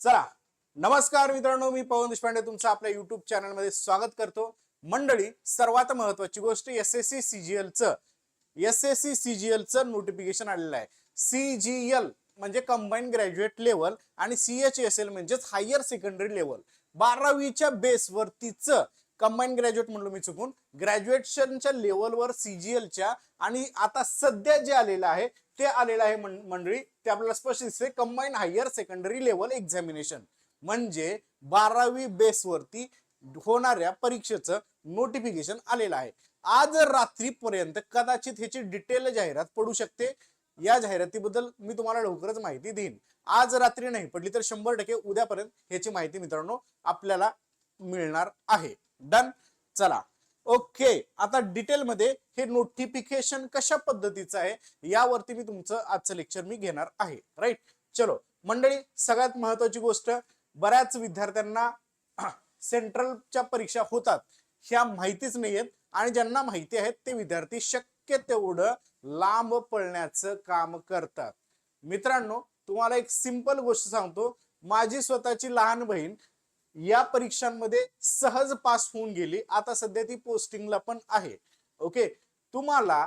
चला नमस्कार मित्रांनो मी पवन देशपांडे तुमचं आपल्या युट्यूब चॅनलमध्ये स्वागत करतो. मंडळी सर्वात महत्वाची गोष्ट एस एस सी सीजीएलचं एस एस सी सीजीएलचं नोटिफिकेशन आलेलं आहे. सीजीएल म्हणजे कंबाईन ग्रॅज्युएट लेवल आणि सी एच एस एल म्हणजेच हायर सेकंडरी लेवल बारावीच्या बेसवरतीच कंबाईन ग्रॅज्युएट म्हणलो मी चुकून. ग्रॅज्युएशनच्या लेवलवर सीजीएलच्या आणि आता सध्या जे आलेलं आहे ते आलेलं आहे मंडळी ते आपल्याला स्पष्ट दिसते combine higher secondary level examination म्हणजे बारावी बेसवरती होणाऱ्या परीक्षेचं नोटिफिकेशन आलेलं आहे. आज रात्रीपर्यंत कदाचित ह्याची डिटेल जाहिरात पडू शकते. या जाहिरातीबद्दल मी तुम्हाला लवकरच माहिती देईन. आज रात्री नाही पडली तर शंभर टक्के उद्यापर्यंत ह्याची माहिती मित्रांनो आपल्याला मिळणार आहे. डन चला. ओके आता डिटेलमध्ये हे नोटिफिकेशन कशा पद्धतीचं आहे यावरती मी तुमचं आजचं लेक्चर मी घेणार आहे राईट चलो मंडळी सगळ्यात महत्वाची गोष्ट बऱ्याच विद्यार्थ्यांना सेंट्रलच्या परीक्षा होतात ह्या माहितीच नाहीयेत आणि ज्यांना माहिती आहेत ते विद्यार्थी शक्य तेवढं लांब पळण्याचं काम करतात. मित्रांनो तुम्हाला एक सिंपल गोष्ट सांगतो माझी स्वतःची लहान बहीण या परीक्षांमध्ये सहज पास होऊन गेली. आता सध्या ती पोस्टिंगला पण आहे. ओके तुम्हाला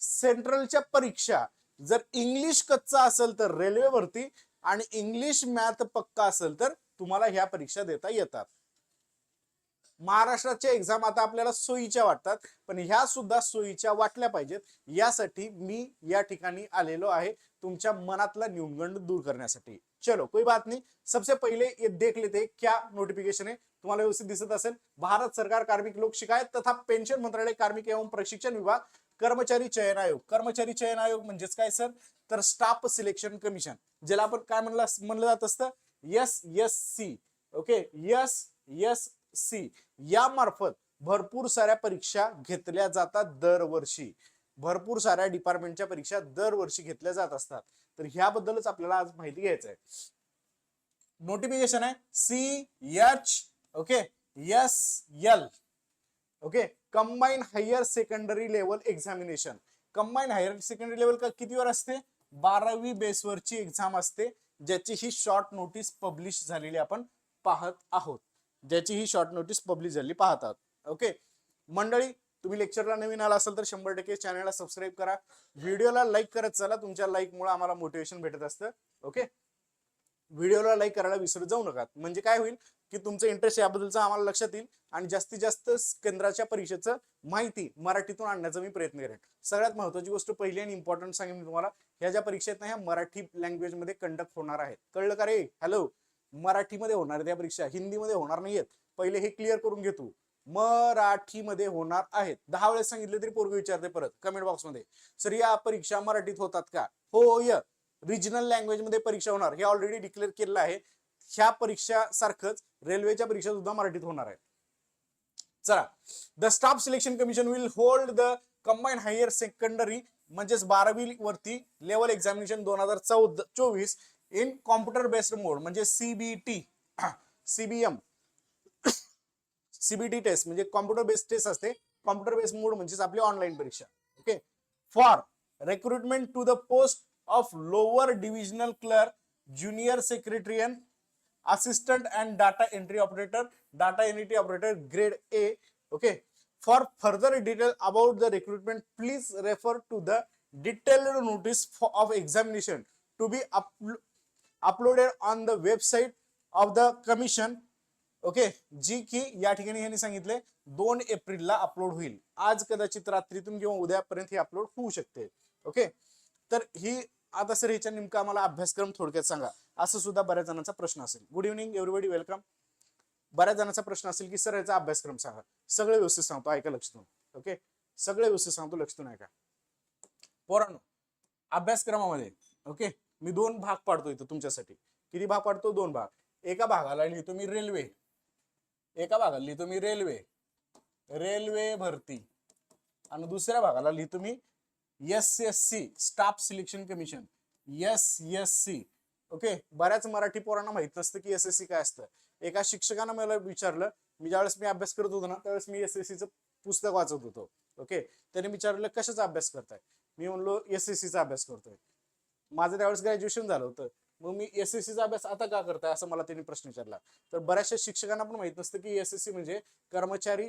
सेंट्रलच्या परीक्षा जर इंग्लिश कच्चा असेल तर रेल्वेवरती आणि इंग्लिश मॅथ पक्का असेल तर तुम्हाला ह्या परीक्षा देता येतात. महाराष्ट्राच्या एक्झाम आता आपल्याला सोयीच्या वाटतात पण ह्या सुद्धा सोयीच्या वाटल्या पाहिजेत. यासाठी मी या ठिकाणी आलेलो आहे तुमच्या मनातला न्यूनगंड दूर करण्यासाठी. चलो कोई बात नहीं। सबसे पहले ये देख लेते हैं क्या नोटिफिकेशन है। तुम्हाला व्यवस्थित दिसत असेल भारत सरकार कार्मिक लोक शिकायत तथा पेन्शन मंत्रालय कार्मिक एवं प्रशिक्षण विभाग कर्मचारी चयन आयोग। कर्मचारी चयन आयोग म्हणजेच काय सर? तर स्टाफ सिलेक्शन कमिशन ज्याला आपण काय म्हणलं म्हणलं जात असतं? S S C. Okay? S S C. या मार्फत भरपूर साऱ्या परीक्षा घेतल्या जातात दरवर्षी. भरपूर साऱ्या डिपार्टमेंटच्या परीक्षा दरवर्षी घेतल्या जात असतात. तर ह्याबद्दलच आपल्याला आज माहिती घ्यायचं आहे नोटिफिकेशन आहे C H okay S L okay combine higher secondary level examination combine higher secondary level का कितीवर असते? बारावी बेसवरची एक्झाम असते ज्याची ही शॉर्ट नोटीस पब्लिश झालेली आपण पाहत आहोत. ज्याची ही शॉर्ट नोटीस पब्लिश झाली पाहतात ओके मंडळी तुम्ही लेक्चरला नवीन आला असाल तर शंभर टक्के चॅनलला सबस्क्राईब करा. व्हिडिओला लाईक करत चला तुमच्या लाईकमुळे आम्हाला मोटिवेशन भेटत असतं. ओके व्हिडिओला लाईक करायला विसरत जाऊ नका. म्हणजे काय होईल की तुमचं इंटरेस्ट याबद्दलचं आम्हाला लक्षात येईल आणि जास्तीत जास्त केंद्राच्या परीक्षेचं माहिती मराठीतून आणण्याचा मी प्रयत्न करेन. सगळ्यात महत्वाची गोष्ट पहिली आणि इम्पॉर्टंट सांगेन मी तुम्हाला ह्या ज्या परीक्षा आहेत ना ह्या मराठी लँग्वेजमध्ये कंडक्ट होणार आहेत. कळलं का रे? हॅलो मराठीमध्ये होणार आहेत या परीक्षा. हिंदीमध्ये होणार नाहीयेत. पहिले हे क्लिअर करून घेतो मराठीमध्ये होणार आहेत. दहा वेळेस सांगितले तरी पोरगे विचारते परत कमेंट बॉक्समध्ये सर या परीक्षा मराठीत होतात का? हो य. रिजनल लँग्वेजमध्ये परीक्षा होणार. हे ऑलरेडी डिक्लेअर केलेलं आहे. ह्या परीक्षा सारखंच रेल्वेच्या परीक्षा सुद्धा मराठीत होणार आहे चला. The staff selection commission will hold the combine higher secondary म्हणजेच बारावी वरती लेवल एक्झामिनेशन दोन हजार चौदा चोवीस इन कॉम्प्युटर बेस्ड मोड म्हणजे सीबीटी सीबीएम सीबीटी टेस्ट म्हणजे कॉम्प्युटर बेस्ड टेस्ट असते. कॉम्प्युटर बेस्ड मोड म्हणजे आपली ऑनलाईन परीक्षा. Okay for recruitment to the post of lower divisional clerk junior secretary assistant and data entry operator data entry operator grade A okay for further detail about the recruitment please refer to the detailed notice of examination to be uploaded on the website of the commission okay? जी की या ठिकाणी यांनी सांगितले दोन एप्रिलला upload होईल. आज कदाचित रात्रीतून किंवा उद्यापर्यंत ही अपलोड होऊ शकते. ओके? तर ही आता सर ह्याच्या नेमका आम्हाला अभ्यासक्रम थोडक्यात सांगा. असं सुद्धा बऱ्याच जणांचा प्रश्न असेल. गुड इव्हनिंग एव्हरीबडी वेलकम बऱ्याच जणांचा प्रश्न असेल की सर याचा अभ्यासक्रम सांगा. सगळे व्यवस्थित सांगतो ऐका लक्ष देऊन. ओके? सगळे व्यवस्थित सांगतो लक्ष देऊन ऐका. पोरांनो अभ्यासक्रमामध्ये ओके? मी दोन भाग पाडतो इथं तुमच्यासाठी. किती भाग पाडतो? दोन भाग. एका भागाला लिहितो मी रेल्वे. एका भागाला लिहितो मी रेल्वे. रेल्वे भरती. आणि दुसऱ्या भागाला लिहितो मी S S C staff selection commission S S C okay बऱ्याच मराठी पोरांना माहीत नसतं की एस एस सी काय असतं. एका शिक्षकानं मला विचारलं मी ज्यावेळेस मी अभ्यास करत होतो ना त्यावेळेस मी एस एस सीचं पुस्तक वाचत होतो. ओके त्याने विचारलं कशाचा अभ्यास करताय? मी म्हणलो एस एस सीचा अभ्यास करतोय. माझं त्यावेळेस ग्रॅज्युएशन झालं होतं. मग मी एस एस सीचा अभ्यास आता का करताय असं मला त्यांनी प्रश्न विचारला. तर बऱ्याचशा शिक्षकांना पण माहीत नसतं की एस एस सी म्हणजे कर्मचारी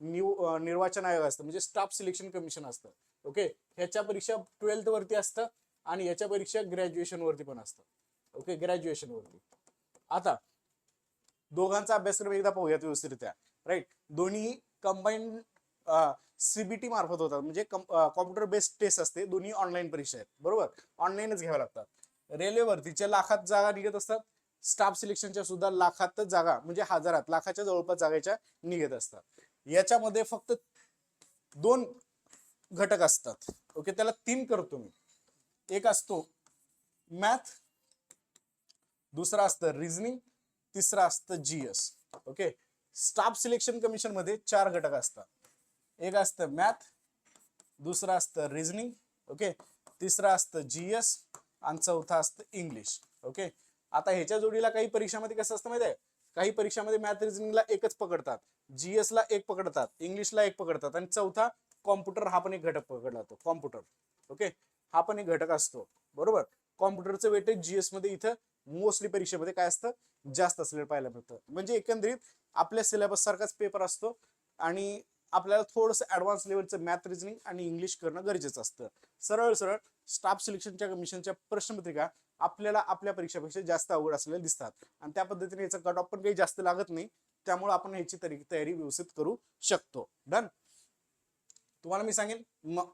निव निर्वाचन आयोग असतं म्हणजे स्टाफ सिलेक्शन कमिशन असतं. ओके? ह्याच्या परीक्षा ट्वेल्थ वरती असतं आणि याच्या परीक्षा ग्रॅज्युएशन वरती पण असतं. ओके? ग्रॅज्युएशन वरती. आता दोघांचा अभ्यासक्रम एकदा पाहूयात व्यवस्थितरित्या. राईट दोन्ही कंबाईन सीबीटी मार्फत होतात. म्हणजे कॉम्प्युटर बेस्ड टेस्ट असते. दोन्ही ऑनलाईन परीक्षा आहेत. बरोबर? ऑनलाईनच घ्याव्या लागतात. रेल्वे भरतीच्या लाखात जागा निघत असतात स्टाफ सिलेक्शनच्या सुद्धा लाखात जागा म्हणजे हजारात लाखाच्या जवळपास जागेच्या निघत असतात. याच्यामध्ये फक्त दोन घटक असतात. ओके त्याला तीन करतो मी. एक असतो मॅथ दुसरा असतं रिझनिंग तिसरा असतं जीएस ओके? स्टाफ सिलेक्शन कमिशनमध्ये चार घटक असतात. एक असतं मॅथ दुसरं असतं रिझनिंग ओके? तिसरं असतं जीएस आणि चौथा असतं इंग्लिश ओके आता ह्याच्या जोडीला काही परीक्षामध्ये कसं असतं माहिती आहे? काही परीक्षामध्ये मॅथ रिझनिंगला एकच पकडतात. जीएस ला एक पकडतात. इंग्लिशला एक पकडतात. आणि चौथा कॉम्प्युटर हा पण एक घटक पकडला जातो. कॉम्प्युटर ओके हा पण एक घटक असतो. बरोबर? कॉम्प्युटरचं वेटेज जीएसमध्ये. इथं मोस्टली परीक्षेमध्ये काय असतं? जास्त असलेलं पाहायला मिळतं. म्हणजे एकंदरीत आपल्या सिलेबस सारखाच पेपर असतो. आणि आपल्याला थोडंसं ऍडव्हान्स लेवलचं मॅथ रिझनिंग आणि इंग्लिश करणं गरजेचं असतं. सरळ सरळ स्टाफ सिलेक्शनच्या कमिशनच्या प्रश्नपत्रिका आपल्याला आपल्या परीक्षेपेक्षा जास्त अवघड असलेल्या दिसतात. आणि त्या पद्धतीने याचा कट ऑफ पण काही जास्त लागत नाही. त्यामुळे आपण ह्याची तरी तयारी व्यवस्थित करू शकतो. डन तुम्हाला मी सांगेन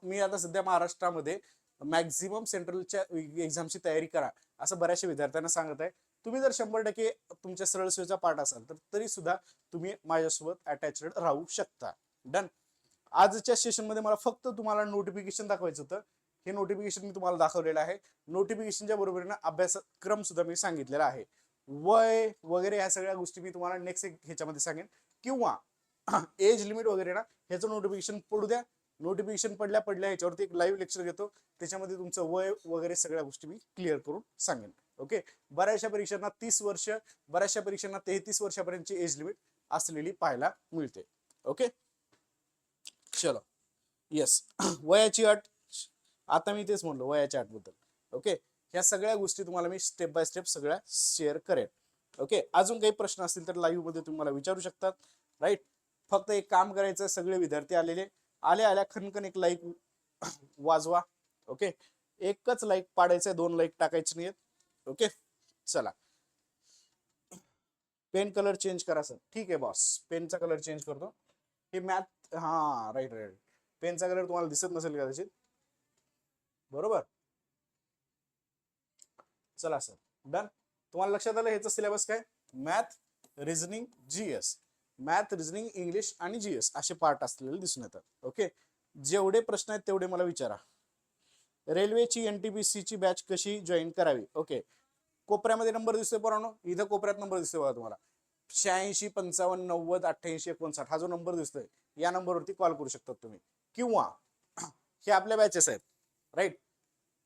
मी आता सध्या महाराष्ट्रामध्ये मॅक्झिमम सेंट्रलच्या एक्झामची तयारी करा असं बऱ्याचशा विद्यार्थ्यांना सांगत आहे. तुम्ही जर शंभर टक्के तुमच्या सरळ सेवेचा पाठ असाल तर तरी सुद्धा तुम्ही माझ्यासोबत अटॅचड राहू शकता. डन आजच्या सेशनमध्ये मला फक्त तुम्हाला नोटिफिकेशन दाखवायचं होतं. हे नोटिफिकेशन मी तुम्हाला दाखवलेलं आहे. नोटिफिकेशनच्या बरोबरीनं अभ्यासक्रम सुद्धा मी सांगितलेला आहे. वय वगैरे ह्या सगळ्या गोष्टी मी तुम्हाला नेक्स्ट एक ह्याच्यामध्ये सांगेन. किंवा एज लिमिट वगैरे ना ह्याचं नोटिफिकेशन पडू द्या. नोटिफिकेशन पडल्या पडल्या ह्याच्यावरती एक लाईव्ह लेक्चर घेतो. त्याच्यामध्ये तुमचं वय वगैरे सगळ्या गोष्टी मी क्लिअर करून सांगेन. ओके बऱ्याचशा परीक्षांना तीस वर्ष बऱ्याचशा परीक्षांना तेहतीस वर्षापर्यंतची एज लिमिट असलेली पाहायला मिळते. ओके चलो. येस वयाची अट आता मी तेच म्हणलो वयाच्या आठबद्दल ओके ह्या सगळ्या गोष्टी तुम्हाला मी स्टेप बाय स्टेप सगळ्या शेअर करेन. ओके अजून काही प्रश्न असतील तर लाईव्हमध्ये तुम्ही मला विचारू शकतात राईट फक्त एक काम करायचं सगळे विद्यार्थी आलेले. आले आल्या खनखन एक लाईक वाजवा. ओके एकच लाईक पाडायचंय दोन लाईक टाकायचे नाहीत ओके चला. पेन कलर चेंज करा सर ठीक आहे बॉस पेनचा कलर चेंज करतो. हे मॅथ हा राईट राईट पेनचा कलर तुम्हाला दिसत नसेल कदाचित. बरोबर? चला सर. डन तुम्हाला लक्षात आलं ह्याचं सिलेबस काय? Math reasoning GS math reasoning English आणि जीएस असे पार्ट असलेले दिसून येतात. ओके जेवढे प्रश्न आहेत तेवढे मला विचारा. रेल्वेची एनटीपीसी ची बॅच कशी जॉईन करावी? ओके कोपऱ्यामध्ये नंबर दिसतोय पोरांनो. इथं कोपऱ्यात नंबर दिसतोय बघा तुम्हाला. शहाऐंशी पंचावन्न नव्वद अठ्ठ्याऐंशी एकोणसाठ हा जो नंबर दिसतोय या नंबरवरती कॉल करू शकतात तुम्ही. किंवा हे आपल्या बॅचेस आहेत. राईट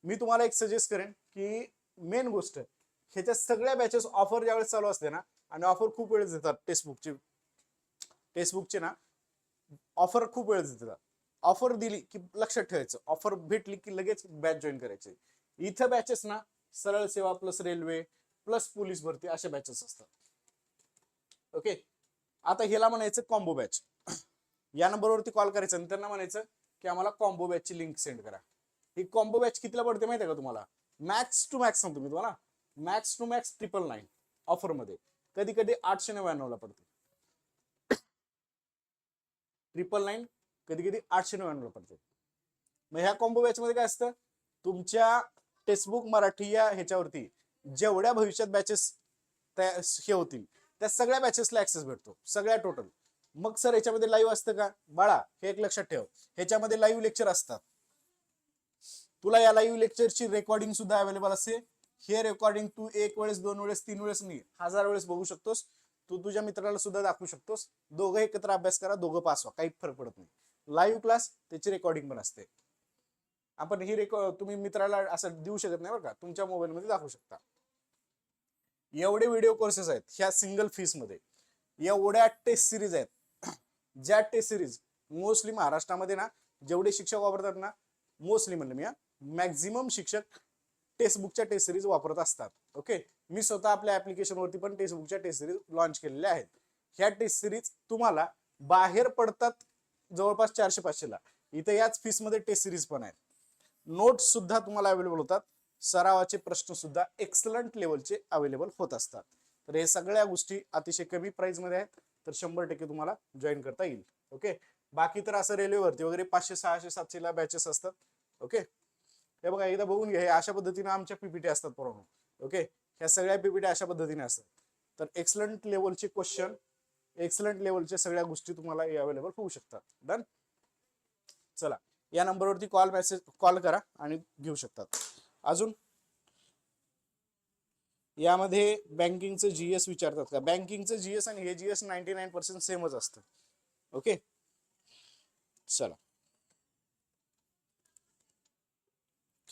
मी तुम्हाला एक सजेस्ट करेन की मेन गोष्ट ह्याच्या सगळ्या बॅचेस ऑफर ज्यावेळेस चालू असते ना आणि ऑफर खूप वेळेस देतात टेक्स्टबुकची टेक्स्टबुकचे ना ऑफर खूप वेळेस देतात. ऑफर दिली की लक्षात ठेवायचं. ऑफर भेटली की लगेच बॅच जॉईन करायची. इथं बॅचेस ना सरळ सेवा प्लस रेल्वे प्लस पोलीस भरती अशा बॅचेस असतात. ओके आता ह्याला म्हणायचं कॉम्बो बॅच या नंबरवरती कॉल करायचं आणि त्यांना म्हणायचं की आम्हाला कॉम्बो बॅचची लिंक सेंड करा. ही कॉम्बो बॅच कितीला पडते माहिती आहे का तुम्हाला? मॅक्स टू मॅक्स सांगतो मी तुम्हाला. Max to max triple nine ऑफरमध्ये. कधी कधी आठशे नव्याण्णवला पडते. ट्रिपल नाईन कधी कधी आठशे नव्याण्णवला पडते. मग ह्या कॉम्बो बॅच मध्ये काय असतं? तुमच्या टेक्स्टबुक मराठी या ह्याच्यावरती जेवढ्या भविष्यात बॅचेस हे होतील त्या सगळ्या बॅचेसला ऍक्सेस भेटतो. सगळ्या टोटल मग सर ह्याच्यामध्ये लाईव्ह असतं का? बाळा हे एक लक्षात ठेव. ह्याच्यामध्ये लाईव्ह लेक्चर असतात. तुला या लाईव्ह लेक्चरची रेकॉर्डिंग सुद्धा अवेलेबल असते हे रेकॉर्डिंग तू एक वेळेस दोन वेळेस तीन वेळेस नाही हजार वेळेस बघू शकतोस. तू तुझ्या मित्राला सुद्धा दाखवू शकतोस. दोघं एकत्र अभ्यास करा दोघं पास व्हा काही फरक पडत नाही. लाईव्ह क्लास त्याची रेकॉर्डिंग पण असते. आपण ही रेकॉर्ड तुम्ही मित्राला असं देऊ शकत नाही बरं का. तुमच्या मोबाईल मध्ये दाखवू शकता. एवढे व्हिडिओ कोर्सेस आहेत ह्या सिंगल फीसमध्ये. एवढ्या टेस्ट सिरीज आहेत. ज्या टेस्ट सिरीज मोस्टली महाराष्ट्रामध्ये ना जेवढे शिक्षक वापरतात ना मोस्टली म्हणलं मी मॅक्झिमम शिक्षक टेक्स्टबुकच्या टेस्ट सिरीज वापरत असतात. ओके? मी स्वतः आपल्या ऍप्लिकेशनवरती पण टेक्स्टबुकच्या टेस्ट सिरीज लॉन्च केलेल्या आहेत. ह्या टेस्ट सिरीज तुम्हाला बाहेर पडतात जवळपास चारशे पाचशेला इथे याच फीसमध्ये टेस्ट सिरीज पण आहेत. नोट्स सुद्धा तुम्हाला अवेलेबल होतात. सरावाचे प्रश्न सुद्धा एक्सलंट लेवलचे अवेलेबल होत असतात. तर हे सगळ्या गोष्टी अतिशय कमी प्राईजमध्ये आहेत. तर शंभर टक्के तुम्हाला जॉईन करता येईल. ओके? बाकी तर असं रेल्वेवरती वगैरे पाचशे सहाशे सातशेला बॅचेस असतात. ओके? हे बघा एकदा बघून घ्या. हे अशा पद्धतीने आमच्या पीपीटी असतात पोरांनो. ओके? ह्या सगळ्या पीपीटी अशा पद्धतीने असतात. तर एक्सलंट लेवलचे क्वेश्चन एक्सलंट लेवलच्या सगळ्या गोष्टी तुम्हाला अवेलेबल होऊ शकतात. डन चला. या नंबरवरती कॉल मेसेज कॉल करा आणि घेऊ शकतात. अजून? यामध्ये बँकिंगचं जीएस विचारतात का? बँकिंगचं जीएस आणि हे जीएस नाईन्टी नाईन पर्सेंट सेमच असतं. ओके? चला.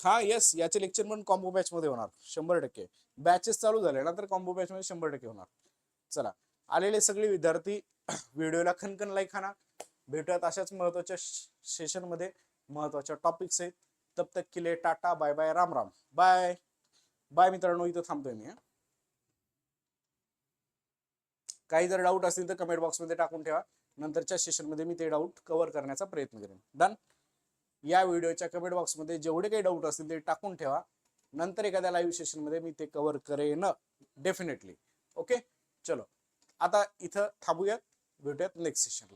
हा येस याचे लेक्चर पण कॉम्बो बॅच मध्ये होणार शंभर टक्के. बॅचेस चालू झाले ना तर कॉम्बो बॅच मध्ये शंभर टक्के होणार. चला आलेले सगळे विद्यार्थी व्हिडिओला खनखन लाईक खाना भेटूयात अशाच महत्त्वाच्या सेशनमध्ये. महत्त्वाच्या टॉपिक्स आहेत. तब तक के लिए tata bye bye Ram Ram. Bye bye मित्रांनो इथं थांबतोय मी काही जर डाऊट असतील तर कमेंट बॉक्समध्ये टाकून ठेवा. नंतरच्या सेशनमध्ये मी ते डाऊट कव्हर करण्याचा प्रयत्न करेन. डन या व्हिडिओच्या कमेंट बॉक्समध्ये जेवढे काही डाऊट असतील ते टाकून ठेवा. नंतर एखाद्या लाईव्ह सेशनमध्ये मी ते कव्हर करेन. डेफिनेटली ओके चलो. आता इथं थांबूयात. भेटूयात नेक्स्ट सेशनला